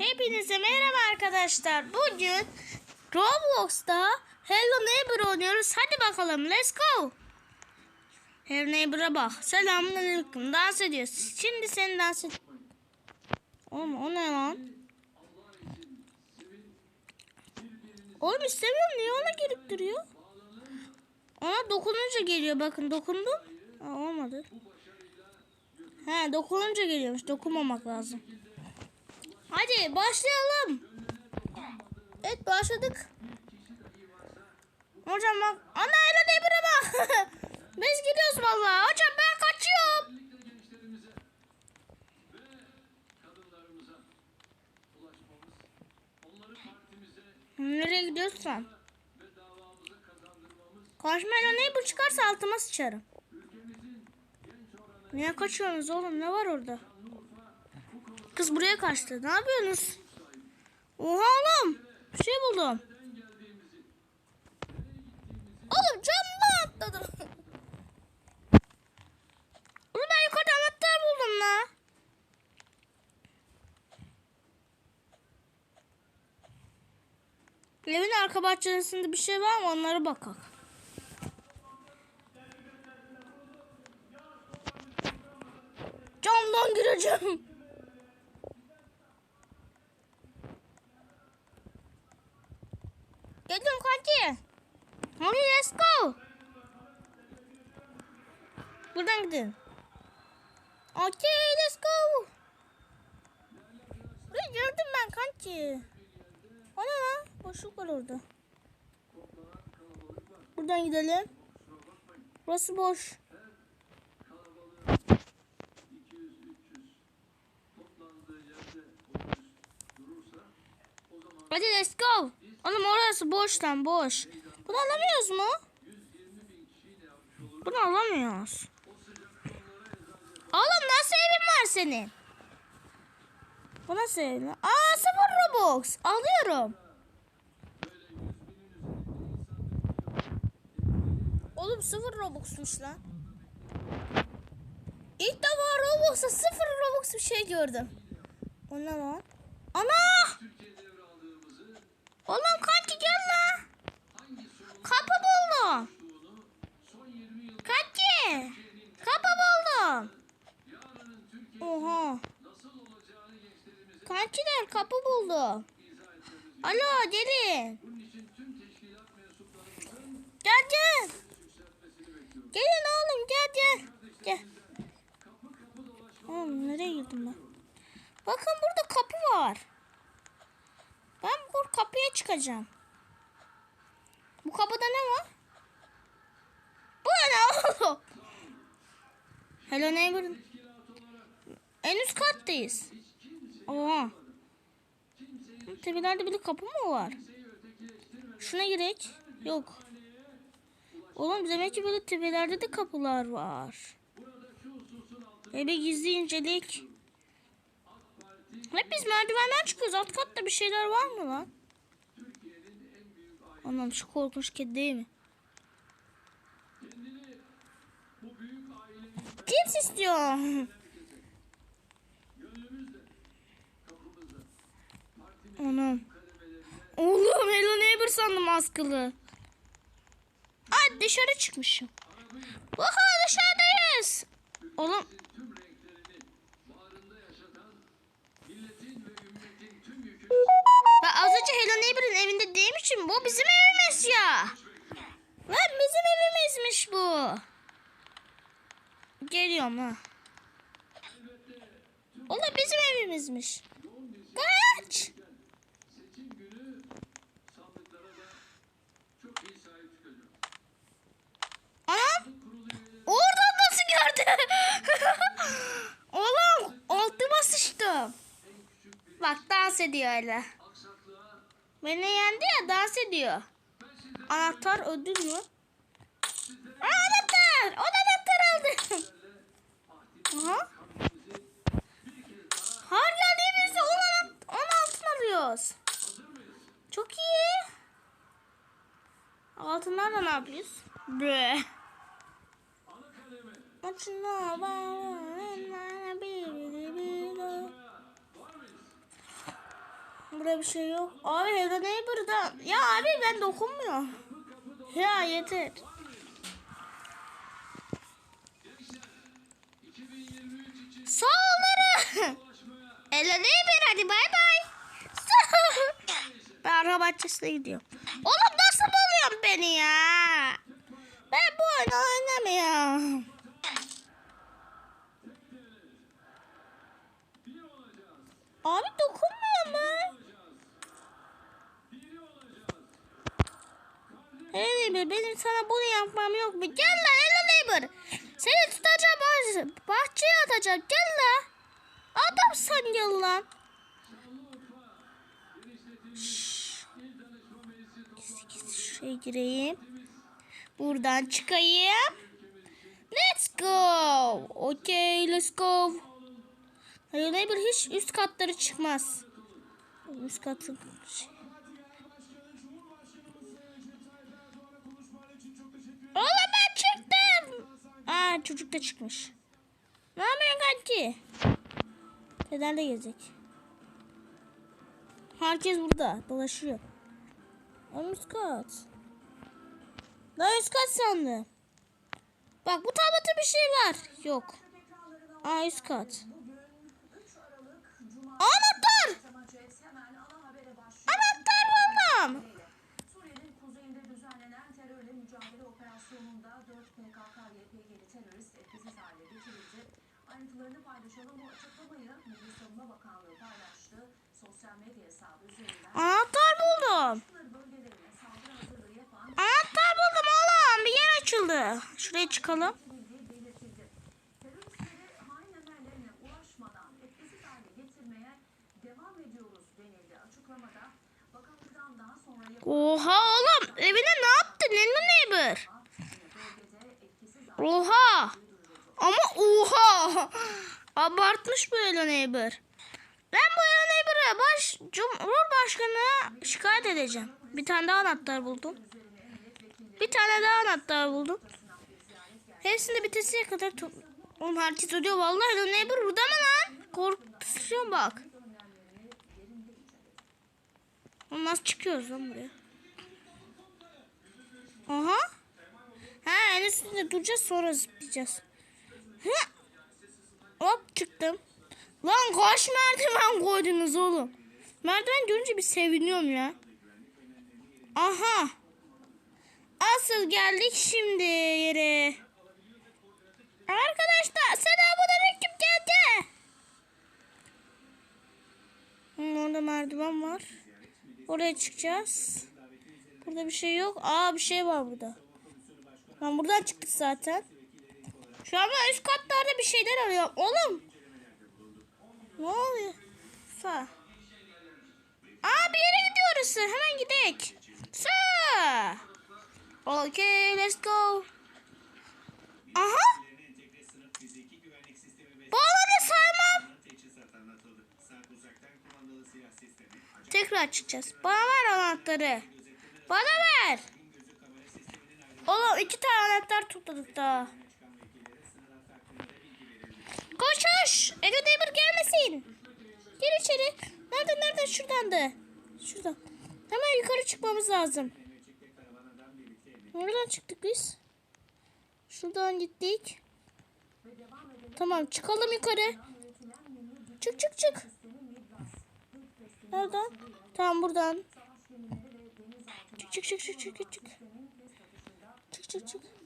Hepinize merhaba arkadaşlar. Bugün Roblox'ta Hello Neighbor oynuyoruz. Hadi bakalım let's go. Hello Neighbor'a bak. Selamünaleyküm. Dans ediyoruz. Şimdi seni dans et. Oğlum o ne lan? Oğlum istemiyorum. Niye ona girip duruyor? Ona dokununca geliyor. Bakın dokundum. Aa, olmadı. He dokununca geliyormuş. Dokunmamak lazım. Hadi başlayalım. Evet başladık. Hocam bak. Ana Elon Emir'e bak. Biz gidiyoruz valla. Hocam ben kaçıyorum. Nereye gidiyorsan? Kaçma Elon Emir çıkarsa altıma sıçarım. Niye kaçıyorsunuz oğlum? Ne var orada? Kız buraya kaçtı. Ne yapıyorsunuz? Oha oğlum. Bir şey buldum. Oğlum camdan atladım. Oğlum ben yukarıda anahtar buldum la. Evin arka bahçesinde bir şey var mı onlara bakak. Camdan gireceğim. Dedim kanki. Hadi let's go. Buradan gidin. Okay let's go. Burayı gördüm ben kanki. O ne lan? Boşluk var orada. Buradan gidelim. Burası boş. Hadi let's go. Oğlum orası boş lan boş. Bunu alamıyoruz mu? Bunu alamıyoruz. Oğlum nasıl evin var senin? Bu nasıl evin? Aa sıfır Robux. Alıyorum. Oğlum sıfır Robux'muş lan. İlk defa Robux'a sıfır Robux bir şey gördüm. O ne lan? Ana! Oğlum kaç gel la. Kapı buldum. Kaç Kapı buldum. Oha. Kankiler kapı buldum. Alo gelin. Gel gel. Gelin oğlum gel gel. Gel. Oğlum nereye girdim ben? Bakın burada kapı var. Ben bu kapıya çıkacağım. Bu kapıda ne var? Bu ne oğlum? Hello neighbor. En üst kattayız. Oha. Tepelerde bir kapı mı var? Şuna girek. Yok. Oğlum demek ki böyle tepelerde de kapılar var. Ebe gizli incelik. Hep biz merdivenden çıkıyoruz. Alt katta bir şeyler var mı lan? Anam şu korkunç kedi değil mi? Cips istiyor. Anam. Oğlum Hello Neighbor sandım askılı. Ay dışarı çıkmışım. Oha dışarıdayız. Oğlum Şimdi bu bizim evimiz ya. Lan bizim evimizmiş bu. Geliyorum ha. Ola bizim evimizmiş. Kaç. Anam. Oradan nasıl gördü? Oğlum altıma sıçtım. Bak dans ediyor öyle. Beni yendi ya dans ediyor. Anahtar ödül mü? Anahtar! O da anahtar aldım. Aha. Har geldiğimizde 10 altın alıyoruz. Çok iyi. Altınlarla ne yapıyoruz? Bre. Maçına var. Burada bir şey yok. Abi Hello Neighbor'da. Ya abi ben dokunmuyorum. Ya yeter. Sağları. Hello Neighbor hadi bay bay. ben araba bahçesine gidiyorum. Oğlum nasıl buluyorsun beni ya? Ben bu oyunu oynamıyorum. Abi dokunmuyor mu? Neighbor benim sana bunu yapmam yok mu? Gel lan hello neighbor. Seni tutacağım bah- bahçeye atacağım. Gel lan. Adam sen gel lan. Şuraya gireyim. Buradan çıkayım. Let's go. Okay let's go. Hayır neighbor hiç üst katları çıkmaz. Üst katı Aa çocuk da çıkmış. Ne yapıyorsun kanki? Fenerle gezecek. Herkes burada dolaşıyor. Oğlum üst kat. Daha üst kat sandım. Bak bu tabloda bir şey var. Yok. Aa üst kat. Anahtar! Anahtar buldum. Suriye'nin kuzeyinde düzenlenen terörle mücadele operasyonunda 4 PKK-YPG'li terörist etkisiz hale getirildi. Ayrıntılarını paylaşalım. Bu açıklamayı Milli Savunma Bakanlığı paylaştı. Sosyal medya hesabı üzerinden Anahtar buldum. sınır bölgelerine saldırı hazırlığı yapan Anahtar buldum oğlum. Bir yer açıldı. Şuraya çıkalım. Oha oğlum. Evine ne yaptın? Hello neighbor. Oha. Ama oha. Abartmış bu Hello neighbor. Ben bu Hello neighbor'a baş, Cumhurbaşkanı şikayet edeceğim. Bir tane daha anahtar buldum. Bir tane daha anahtar buldum. Hepsini bitesiye kadar top... Oğlum herkes ödüyor vallahi Hello neighbor burada mı lan? Korkutuyor bak. Oğlum nasıl çıkıyoruz lan buraya? Aha. Ha en üstünde duracağız sonra zıplayacağız. Hop çıktım. Lan kaç merdiven koydunuz oğlum? Merdiven görünce bir seviniyorum ya. Aha. Asıl geldik şimdi yere. Arkadaşlar selamünaleyküm geldi. Orada merdiven var. Oraya çıkacağız. Burada bir şey yok. Aa bir şey var burada. Ben buradan çıktık zaten. Şu an ben üst katlarda bir şeyler arıyorum. Oğlum. Ne oluyor? Sağ. Aa bir yere gidiyoruz. Hemen gidelim. Sağ. Okay let's go. Aha. Bu alanı saymam. Tekrar çıkacağız. Bana ver anahtarı. Bana ver. Oğlum iki tane anahtar topladık daha. Koş koş. Ego Neighbor gelmesin. Gir içeri. Nerede nerede şuradandı. Şuradan. Hemen yukarı çıkmamız lazım. Nereden çıktık biz? Şuradan gittik. Tamam çıkalım yukarı. Çık çık çık. Nereden? Tamam buradan. Çık çık çık çık çık çık çık. Çık çık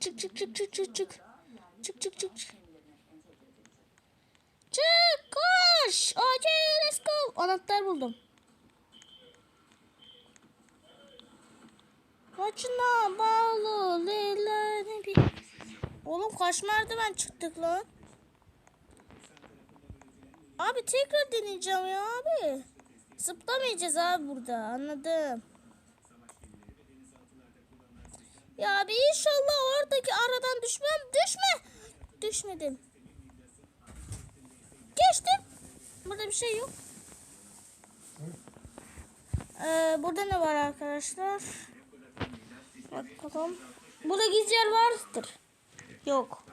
çık. Çık çık çık çık çık çık çık. Çık çık çık çık. Koş. Okay let's go. Anahtar buldum. Kaçına bağlı Leyla ne bir... Oğlum kaç merdiven çıktık lan. Abi tekrar deneyeceğim ya abi. Zıplamayacağız abi burada anladım. Ya abi inşallah oradaki aradan düşmem. Düşme. Düşmedim. Geçtim. Burada bir şey yok. Ee, burada ne var arkadaşlar? Bak bakalım. Burada gizli yer vardır. Yok.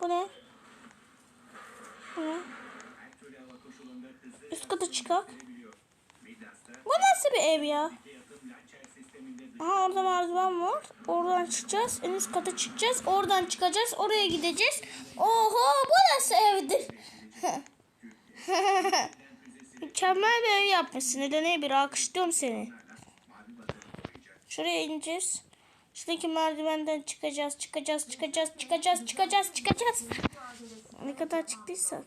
Bu ne? Bu ne? Üst kata çıkak. Bu nasıl bir ev ya? Aha orada merdiven var. Oradan çıkacağız. En üst kata çıkacağız. Oradan çıkacağız. Oraya gideceğiz. Oho bu nasıl evdir? Mükemmel bir ev yapmışsın. Neden bir alkışlıyorum seni. Şuraya ineceğiz. Şuradaki merdivenden çıkacağız, çıkacağız, çıkacağız, çıkacağız, çıkacağız, çıkacağız. Ne kadar çıktıysak.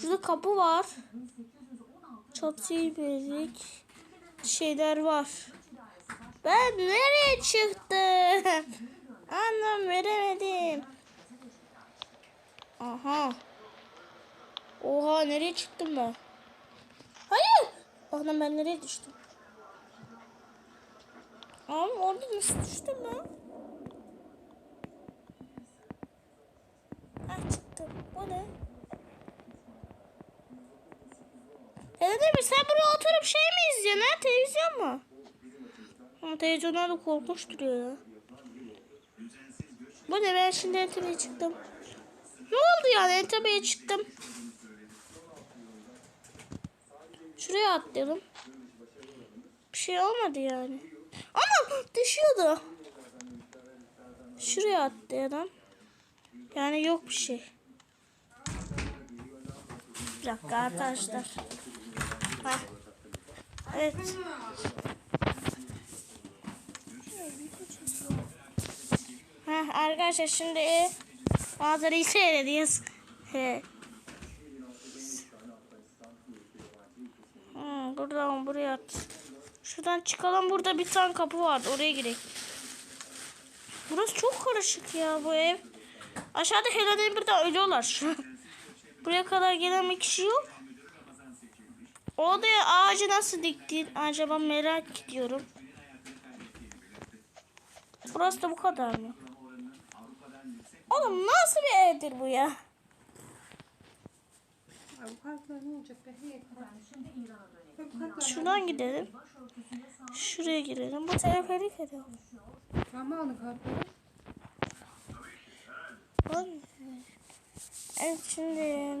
Şurada kapı var. Çatıyı bezik. Şeyler var. Ben nereye çıktım? Anlam veremedim. Aha. Oha nereye çıktım ben? Hayır. Anam ben nereye düştüm? Ama orada nasıl düştüm ben? Ah çıktım. O ne? Dede mi sen buraya oturup şey mi izliyorsun ha? Televizyon mu? Ama televizyonlar da korkunç duruyor ya. Bu ne ben şimdi Entebe'ye çıktım. Ne oldu yani Entebe'ye çıktım. Şuraya atlayalım. Bir şey olmadı yani. Ama düşüyordu. Şuraya atlayalım. Yani yok bir şey. Bir dakika arkadaşlar. Heh. Evet. Heh, arkadaşlar şimdi manzarayı seyrediyoruz. Hmm, buradan buraya at. Şuradan çıkalım. Burada bir tane kapı vardı. Oraya girelim. Burası çok karışık ya bu ev. Aşağıda Hello Neighbor'da ölüyorlar şu an. Buraya kadar gelen bir kişi yok. Odaya ağacı nasıl diktin? Acaba merak ediyorum. Burası da bu kadar mı? Oğlum nasıl bir evdir bu ya? Şuradan gidelim. Şuraya girelim. Bu teleferik ediyor. zamanı kartları. Evet şimdi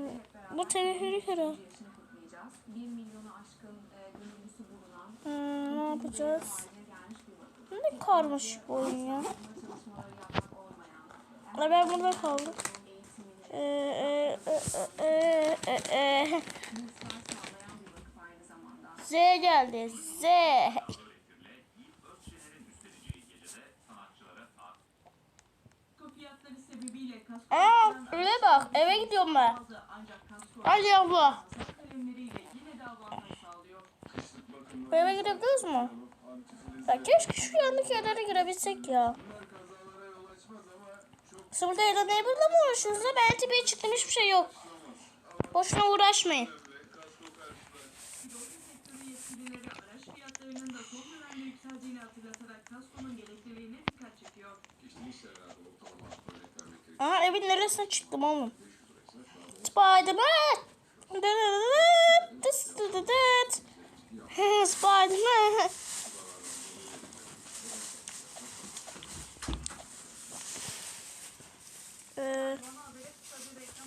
bu teleferik ediyor. yaşını kutlayacağız. 1 milyonu aşkın e, gönüllüsü bulunan Hmm, ne yapacağız? Karmaşık bu oyun ya. Ay ben burada kaldım. Ee, e, e, e. Z geldi. Z. Aa, öyle bak. Eve gidiyorum ben. Hadi abla. eve girebiliyoruz mu? Ya keşke şu yandaki yerlere girebilsek ya. Siz burada ya neighbor'la mı uğraşıyorsunuz? Ben tepeye çıktım hiçbir şey yok. Boşuna uğraşmayın. Aha evin neresine çıktım oğlum? Spiderman. Spiderman. Ee,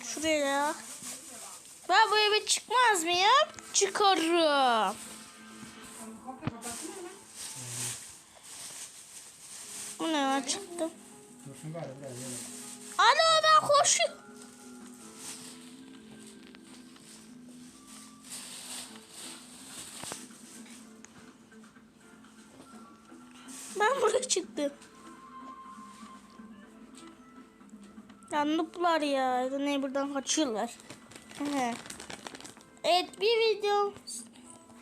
şuraya. Ben bu eve çıkmaz mıyım? Çıkarım. Bu ne lan çıktı? Alo ben koşuyorum. Ben buraya çıktım. Ya ya. Ne buradan kaçıyorlar. Evet bir video.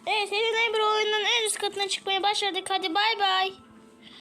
Evet Hello Neighbor oyunun en üst katına çıkmaya başladık. Hadi bay bay.